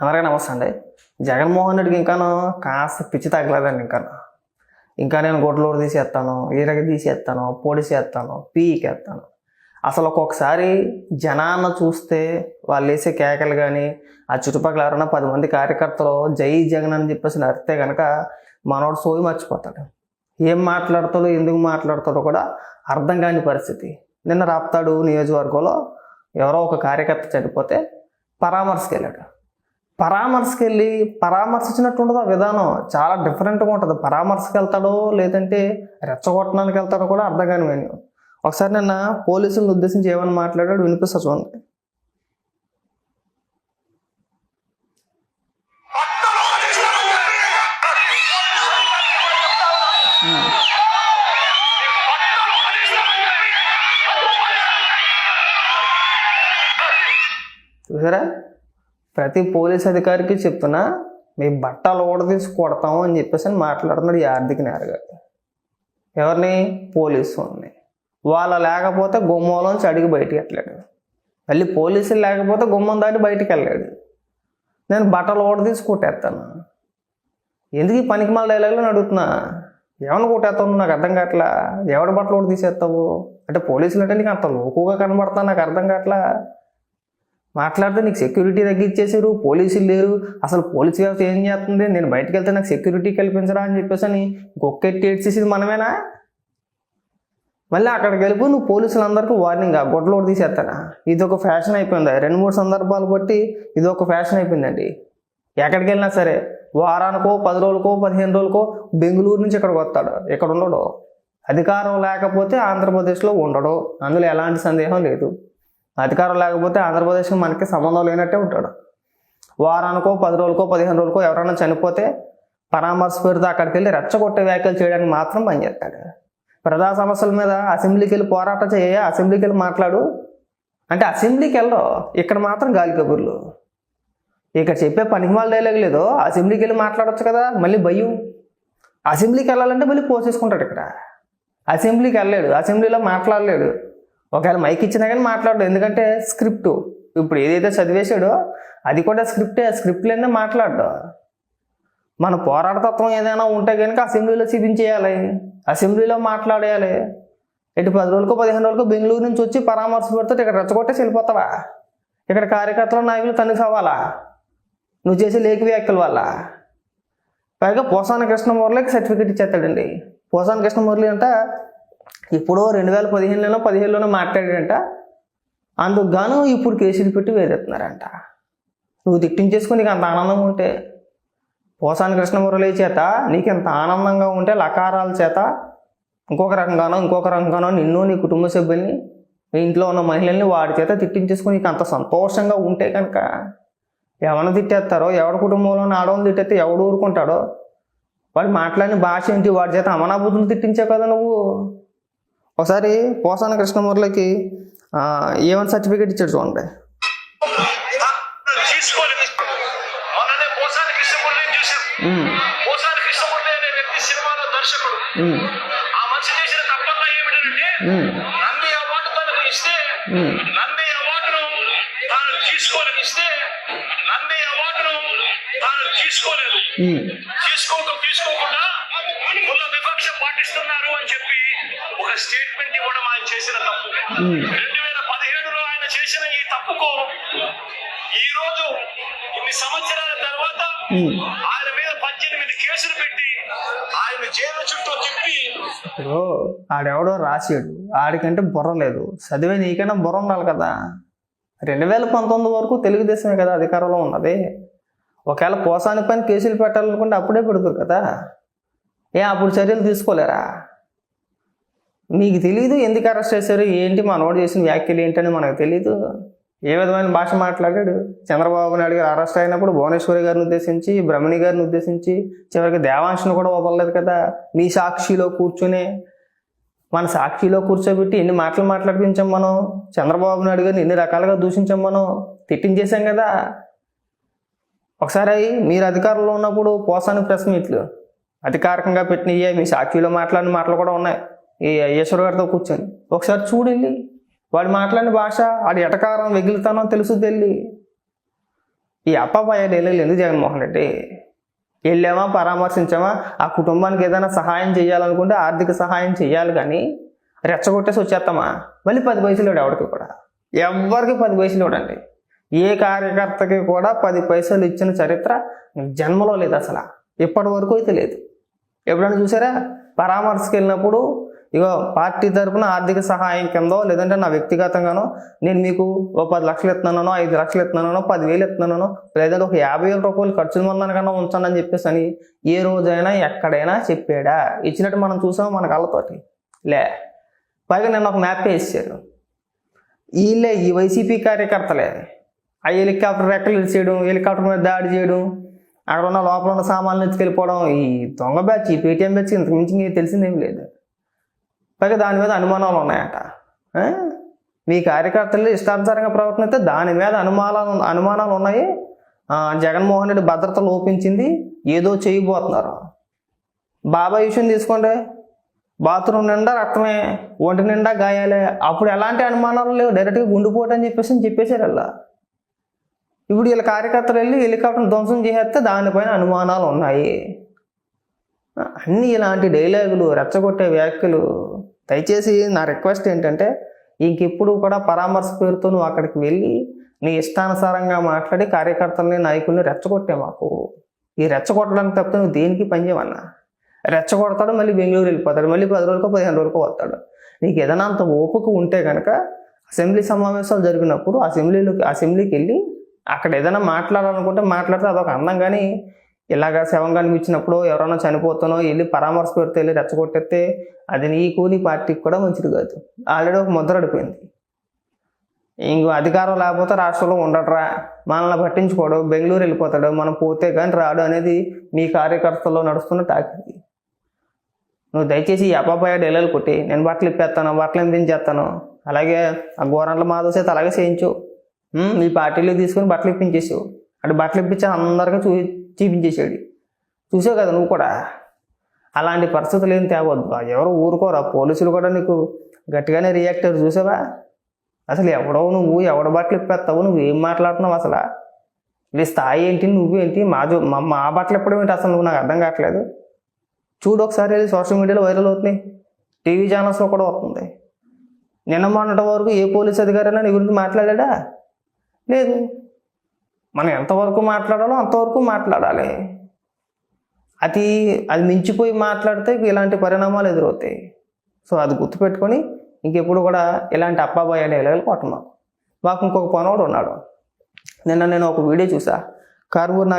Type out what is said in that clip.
అందరికీ నమస్తే అండి. జగన్మోహన్ రెడ్డికి ఇంకాను కాస్త పిచ్చి తగ్గలేదండి ఇంకాను. ఇంకా నేను గొడ్లోడు తీసేస్తాను ఈరగ తీసేస్తాను పొడిసేస్తాను పీకేస్తాను అసలు ఒక్కొక్కసారి జనాన్న చూస్తే వాళ్ళు వేసే కేకలు కానీ ఆ చుట్టుపక్కల ఎవరైనా పది మంది కార్యకర్తలు జై జగన్ అని చెప్పేసి నరితే కనుక మనోడు సోయి మర్చిపోతాడు. ఏం మాట్లాడతాడో ఎందుకు మాట్లాడతాడో కూడా అర్థం కాని పరిస్థితి. నిన్న రాప్తాడు నియోజకవర్గంలో ఎవరో ఒక కార్యకర్త చనిపోతే పరామర్శకి వెళ్ళాడు పరామర్శకి వెళ్ళి పరామర్శించినట్టు ఉండదు ఆ విధానం. చాలా డిఫరెంట్గా ఉంటుంది. పరామర్శకి వెళ్తాడో లేదంటే రెచ్చగొట్టడానికి వెళ్తాడో కూడా అర్థం కాని వెన్యూ ఒకసారి నిన్న పోలీసులను ఉద్దేశించి ఏమని మాట్లాడాడు వినిపిస్తా చూడండి. చూసారా? ప్రతి పోలీస్ అధికారికి చెప్తున్నా మీ బట్టలు తీసి కొడతాము అని చెప్పేసి అని మాట్లాడుతున్నాడు ఈ ఆర్థిక నేరగాడు ఎవరిని? పోలీసు వాళ్ళని వాళ్ళ లేకపోతే గుమ్మంలోంచి అడిగి బయటికి వెళ్ళాడు. మళ్ళీ పోలీసులు లేకపోతే గుమ్మం దాటి బయటికి వెళ్ళాడు. నేను బట్టలు తీసి కొట్టేస్తాను. ఎందుకు ఈ పనికి మళ్ళీ డైలాగులు అడుగుతున్నా? ఎవరిని కొట్టేస్తావు? నాకు అర్థం కావట్లా? ఎవడి బట్టలు ఓడి తీసేస్తావు? అంటే పోలీసులు అంటే నీకు అంత లోకుగా కనబడతా నాకు అర్థం కావట్లా? మాట్లాడితే నీకు సెక్యూరిటీ తగ్గించేసారు పోలీసులు లేరు. అసలు పోలీసు వ్యవస్థ ఏం చేస్తుంది? నేను బయటకు వెళ్తే నాకు సెక్యూరిటీ కల్పించరా అని చెప్పేసి అని గొక్కెట్టి ఏడ్చేసేది మనమేనా? మళ్ళీ అక్కడికి వెళ్ళిపో నువ్వు పోలీసులందరికీ వార్నింగ్ ఆ గొడ్డలు తీసేస్తానా? ఇది ఒక ఫ్యాషన్ అయిపోయింది? రెండు మూడు సందర్భాలు బట్టి ఇది ఒక ఫ్యాషన్ అయిపోయిందండి. ఎక్కడికి వెళ్ళినా సరే వారానికో పది రోజులకో పదిహేను రోజులకో బెంగళూరు నుంచి ఇక్కడికి వస్తాడు. ఇక్కడ ఉండడు. అధికారం లేకపోతే ఆంధ్రప్రదేశ్లో ఉండడు. అందులో ఎలాంటి సందేహం లేదు. అధికారం లేకపోతే ఆంధ్రప్రదేశ్కి మనకి సంబంధం లేనట్టే ఉంటాడు. వారానికో పది రోజులకో పదిహేను రోజులకో ఎవరైనా చనిపోతే పరామర్శ పేరుతో అక్కడికి వెళ్ళి రెచ్చగొట్టే వ్యాఖ్యలు చేయడానికి మాత్రం పనిచేస్తాడు ప్రజా సమస్యల మీద అసెంబ్లీకి వెళ్ళి పోరాటం చేయ అసెంబ్లీకి వెళ్ళి మాట్లాడు. అంటే అసెంబ్లీకి వెళ్ళరు. ఇక్కడ మాత్రం గాలి కబుర్లు. ఇక్కడ చెప్పే పనికిమాల డైలాగ్ లేదు. అసెంబ్లీకి వెళ్ళి మాట్లాడచ్చు కదా మళ్ళీ భయం. అసెంబ్లీకి వెళ్ళాలంటే మళ్ళీ పోసేసుకుంటాడు ఇక్కడ. అసెంబ్లీకి వెళ్ళలేడు. అసెంబ్లీలో మాట్లాడలేడు. ఒకవేళ మైక్ ఇచ్చినా కానీ మాట్లాడదు. ఎందుకంటే స్క్రిప్ట్ ఇప్పుడు ఏదైతే చదివేశాడో అది కూడా స్క్రిప్టే స్క్రిప్ట్ లేదా మాట్లాడు మన పోరాటతత్వం ఏదైనా ఉంటే కనుక అసెంబ్లీలో చూపించేయాలి. అసెంబ్లీలో మాట్లాడేయాలి. ఇటు పది రోజులకు పదిహేను రోజులకు బెంగళూరు నుంచి వచ్చి పరామర్శ పెడితే ఇక్కడ రెచ్చగొట్టేసి వెళ్ళిపోతావా? ఇక్కడ కార్యకర్తలు నాయకులు తనకు సవాలా నువ్వు చేసే లేఖ వ్యాఖ్యల వల్ల. పైగా పోసాన కృష్ణమూర్లకి సర్టిఫికేట్ ఇచ్చేస్తాడండి. పోసాన కృష్ణమూర్లి అంటే ఇప్పుడు రెండు వేల పదిహేనులోనో పదిహేనులోనో మాట్లాడాడంట. అందుకు గాను ఇప్పుడు కేసులు పెట్టి వేదెత్తున్నారంట నువ్వు తిట్టించేసుకుని నీకు అంత ఆనందంగా ఉంటే. పోసాని కృష్ణమురళి చేత నీకు ఎంత ఆనందంగా ఉంటే లకారాల చేత ఇంకొక రకంగానో ఇంకొక రకంగానో నిన్ను నీ కుటుంబ సభ్యుల్ని మీ ఇంట్లో ఉన్న మహిళల్ని వాడి చేత తిట్టించేసుకుని నీకు అంత సంతోషంగా ఉంటే కనుక. ఎవరిని తిట్టేస్తారో ఎవరి కుటుంబంలో ఆడవాళ్ళు తిట్టేస్తే ఎవడు ఊరుకుంటాడో? వాడు మాట్లాడిన భాష ఏంటి? వాడి చేత అమనాభూతులు తిట్టించావు కదా నువ్వు. ఒకసారి పోసాన కృష్ణమూర్లకి ఆ, ఏమని సర్టిఫికేట్ ఇచ్చాడు చూడండి. ఆ మనిషి చేసిన తప్పంతా ఏమిటంటే నంది అవార్డు తనకు ఇస్తే ఉమ్, నంది అవార్డును తాను తీసుకోలేదు ఇస్తే నంది అవార్డును తాను తీసుకోలేదు. ఉమ్, తీసుకోక తీసుకోకుండా కుల వివక్ష పాటిస్తున్నారు అని చెప్పి ఒక స్టేట్మెంట్ ఇవ్వడం ఆయన చేసిన తప్పు. రెండు వేల పదిహేడులో ఆయన చేసిన ఈ తప్పుకు ఈ రోజు ఇన్ని సంవత్సరాల తర్వాత. ఆయన మీద పద్దెనిమిది కేసులు పెట్టి ఆయన జైలు చుట్టూ తిప్పి ఇప్పుడు ఆడెవడో రాసాడు. ఆడికంటే బుర్ర లేదు. చదివే నీకైనా బుర్ర ఉండాలి కదా. రెండు వేల పంతొమ్మిది వరకు తెలుగుదేశమే కదా అధికారంలో ఉన్నది. ఒకవేళ పోసాని పైన కేసులు పెట్టాలనుకుంటే అప్పుడే పెడతారు కదా. ఏ అప్పుడు చర్యలు తీసుకోలేరా? మీకు తెలియదు ఎందుకు అరెస్ట్ చేశారు? ఏంటి మనోడు చేసిన వ్యాఖ్యలు ఏంటని మనకు తెలియదు ఏ విధమైన భాష మాట్లాడాడు? చంద్రబాబు నాయుడు గారు అరెస్ట్ అయినప్పుడు భువనేశ్వరి గారిని ఉద్దేశించి బ్రహ్మణి గారిని ఉద్దేశించి చివరికి దేవాంశను కూడా వదలలేదు కదా? మీ సాక్షిలో కూర్చునే మన సాక్షిలో కూర్చోబెట్టి ఎన్ని మాటలు మాట్లాడిపించాం మనం? చంద్రబాబు నాయుడు గారిని ఎన్ని రకాలుగా దూషించాం మనం? తిట్టించేసాం కదా? ఒకసారి మీరు అధికారంలో ఉన్నప్పుడు పోసాని ప్రెస్ మీట్లు. అధికారికంగా పెట్టినయ్యే మీ సాక్షిలో మాట్లాడిన మాటలు కూడా ఉన్నాయి. ఈ ఈశ్వర్ గారితో కూర్చొని. ఒకసారి చూడండి వాడు మాట్లాడిన భాష వాడి ఎటకారం వెగిలితనం తెలుసు తెల్లి. ఈ అప్పపాయ డైలాగులు ఎందుకు జగన్మోహన్ రెడ్డి. వెళ్ళామా పరామర్శించామా? ఆ కుటుంబానికి ఏదైనా సహాయం చేయాలనుకుంటే ఆర్థిక సహాయం చేయాలి కానీ రెచ్చగొట్టేసి వచ్చేస్తామా మళ్ళీ పది పైసలు ఎవరికి కూడా. ఎవరికి పది పైసలు ఇవ్వడండి. ఏ కార్యకర్తకి కూడా పది పైసలు ఇచ్చిన చరిత్ర జన్మలో లేదు అసలు. ఇప్పటి వరకు అయితే లేదు. ఎప్పుడైనా చూసారా? పరామర్శకు వెళ్ళినప్పుడు ఇగో పార్టీ తరపున ఆర్థిక సహాయం కిందో లేదంటే నా వ్యక్తిగతంగానో నేను మీకు ఓ పది లక్షలు ఇస్తున్నానో ఐదు లక్షలు ఎత్తున్నానో పదివేలు ఎత్తున్నానో లేదంటే ఒక యాభై వేల రూపాయలు ఖర్చు మొన్నకన్నా ఉంచానని చెప్పేసి అని ఏ రోజైనా ఎక్కడైనా చెప్పాడా? ఇచ్చినట్టు మనం చూసాం మన కళ్ళతోటి? లే. పైగా నిన్న ఒక మ్యాప్ వేసారు వీళ్ళే ఈ వైసీపీ కార్యకర్తలే. ఆ హెలికాప్టర్ రెక్కలు చేయడం హెలికాప్టర్ మీద దాడి చేయడం అక్కడ ఉన్న లోపల ఉన్న సామాన్లు ఎత్తుకెళ్ళిపోవడం ఈ దొంగ బ్యాచ్ ఈ పేటీఎం బ్యాచ్ ఇంతకు మించి తెలిసిందేం లేదు. పైగా దాని మీద అనుమానాలు ఉన్నాయట. మీ కార్యకర్తలు ఇష్టానుసారంగా ప్రవర్తనైతే దాని మీద అనుమానాలు అనుమానాలు ఉన్నాయి. జగన్మోహన్ రెడ్డి భద్రత లోపించింది ఏదో చేయబోతున్నారు. బాబాయ్ విషయం తీసుకోండి. బాత్రూమ్ నిండా రక్తమే ఒంటి నిండా గాయాలే. అప్పుడు ఎలాంటి అనుమానాలు లేవు. డైరెక్ట్గా గుండెపోటు అని చెప్పేసి అని చెప్పేశారు అలా. ఇప్పుడు వీళ్ళ కార్యకర్తలు వెళ్ళి హెలికాప్టర్ ధ్వంసం చేసేస్తే దానిపైన అనుమానాలు ఉన్నాయి. అన్ని ఇలాంటి డైలాగులు రెచ్చగొట్టే వ్యాఖ్యలు. దయచేసి నా రిక్వెస్ట్ ఏంటంటే ఇంకెప్పుడు కూడా పరామర్శ పేరుతో నువ్వు అక్కడికి వెళ్ళి నీ ఇష్టానుసారంగా మాట్లాడి కార్యకర్తల్ని నాయకుల్ని రెచ్చగొట్టే మాకు. ఈ రెచ్చగొట్టడానికి తప్పితే నువ్వు దేనికి పనిచేయమన్నా రెచ్చగొడతాడు మళ్ళీ బెంగళూరు వెళ్ళిపోతాడు మళ్ళీ పది రోజులకు పదిహేను రోజులకు వస్తాడు. నీకు ఏదైనా అంత ఓపిక ఉంటే కనుక అసెంబ్లీ సమావేశాలు జరిగినప్పుడు అసెంబ్లీలోకి అసెంబ్లీకి వెళ్ళి అక్కడ ఏదైనా మాట్లాడాలనుకుంటే మాట్లాడితే అదొక అందం. కానీ ఇలాగా శవం కనిపించినప్పుడు ఎవరైనా చనిపోతానో వెళ్ళి పరామర్శ పెడితే వెళ్ళి రెచ్చగొట్టేస్తే అది నీకు నీ పార్టీకి కూడా మంచిది కాదు. ఆల్రెడీ ఒక ముద్ర అడిపోయింది ఇంకో అధికారం లేకపోతే రాష్ట్రంలో ఉండటరా. మనల్ని పట్టించుకోడు. బెంగళూరు వెళ్ళిపోతాడు. మనం పోతే కానీ రాడు అనేది మీ కార్యకర్తల్లో నడుస్తున్న టాకింది నువ్వు దయచేసి ఈ అబ్బాయి డెలలు కొట్టి నేను బట్టలు ఇప్పేస్తాను బట్టలు ఎంపించేస్తాను అలాగే ఆ గోరంట్ల మాధవ్ చేత అలాగే చేయించు. ఈ మీ పార్టీలో తీసుకుని బట్టలు ఇప్పించేసావు. అటు బట్టలు ఇప్పించి అందరికీ చూ చూపించేసాడు. చూసావు కదా నువ్వు కూడా? అలాంటి పరిస్థితులు ఏం తేవద్దు. ఎవరు ఊరుకోరా? పోలీసులు కూడా నీకు గట్టిగానే రియాక్ట్ అయ్యారు చూసావా? అసలు ఎవడవు నువ్వు ఎవడ బట్టలు ఇప్పేస్తావు నువ్వు ఏం మాట్లాడుతున్నావు అసలు? నీ స్థాయి ఏంటి నువ్వేంటి మా జో- మా మా బట్టలు ఎప్పడం ఏంటి అసలు? నువ్వు నాకు అర్థం కావట్లేదు. చూడు ఒకసారి వెళ్ళి సోషల్ మీడియాలో వైరల్ అవుతున్నాయి. టీవీ ఛానల్స్లో కూడా వస్తుంది. నిన్న మొన్నటి వరకు ఏ పోలీస్ అధికారైనా నీ గురించి మాట్లాడా లేదు. మనం ఎంతవరకు మాట్లాడాలో అంతవరకు మాట్లాడాలి. అది అది మించిపోయి మాట్లాడితే ఇలాంటి పరిణామాలు ఎదురవుతాయి. సో అది గుర్తుపెట్టుకొని ఇంకెప్పుడు కూడా ఇలాంటి అప్పాబాయ్ అనే కొట్టమాకు మాకు ఇంకొక పనోడు ఉన్నాడు. నిన్న నేను ఒక వీడియో చూసా. కార్బూర్ నా